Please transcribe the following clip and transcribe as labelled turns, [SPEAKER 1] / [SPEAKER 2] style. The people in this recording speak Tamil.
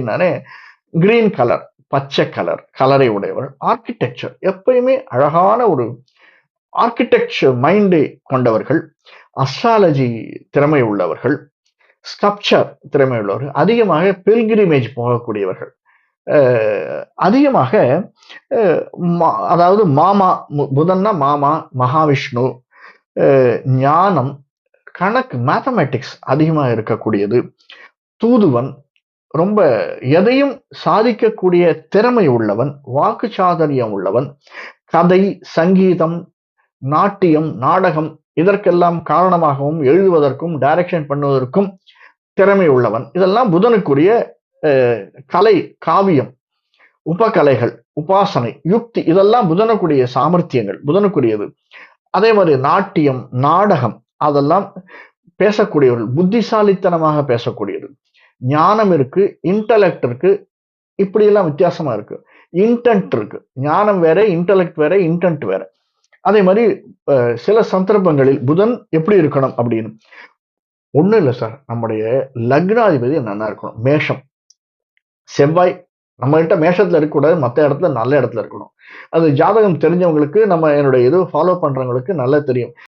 [SPEAKER 1] என்னன்னு கிரீன் கலர் பச்சை கலர் கலரை உடையவர் ஆர்கிடெக்சர் எப்பயுமே அழகான ஒரு ஆர்கிடெக்சர் மைண்டை கொண்டவர்கள். அஸ்ட்ராலஜி திறமை உள்ளவர்கள். ஸ்கப்சர் திறமை உள்ளவர்கள். அதிகமாக பில்கிரிமேஜ் போகக்கூடியவர்கள். அதிகமாக அதாவது மாமா புதன்னா மாமா மகாவிஷ்ணு ஞானம் கணக்கு மேத்தமேட்டிக்ஸ் அதிகமாக இருக்கக்கூடியது. தூதுவன் ரொம்ப எதையும் சாதிக்கக்கூடிய திறமை உள்ளவன் வாக்கு சாதரியம் உள்ளவன் கதை சங்கீதம் நாட்டியம் நாடகம் இதற்கெல்லாம் காரணமாகவும் எழுதுவதற்கும் டைரக்ஷன் பண்ணுவதற்கும் திறமை உள்ளவன். இதெல்லாம் புதனுக்குரிய கலை காவியம் உபகலைகள் உபாசனை யுக்தி இதெல்லாம் புதனுக்குரிய சாமர்த்தியங்கள் புதனுக்குரியது. அதே மாதிரி நாட்டியம் நாடகம் அதெல்லாம் பேசக்கூடியவர்கள் புத்திசாலித்தனமாக பேசக்கூடியது. ஞானம் இருக்கு இன்டலெக்ட் இருக்கு இப்படி எல்லாம் வித்தியாசமா இருக்கு. இன்டென்ட் இருக்கு. ஞானம் வேற இன்டலெக்ட் வேற இன்டென்ட் வேற. அதே மாதிரி சில சந்தர்ப்பங்களில் புதன் எப்படி இருக்கணும் அப்படின்னு. ஒண்ணும் இல்லை சார். நம்முடைய லக்னாதிபதி நல்லா இருக்கணும். மேஷம். செவ்வாய் நம்மகிட்ட மேஷத்தில் மேஷத்துல இருக்கக்கூடாது. மற்ற இடத்துல நல்ல இடத்துல இருக்கணும். அது ஜாதகம் தெரிஞ்சவங்களுக்கு நம்ம என்னுடைய இது ஃபாலோ பண்றவங்களுக்கு நல்லா தெரியும்.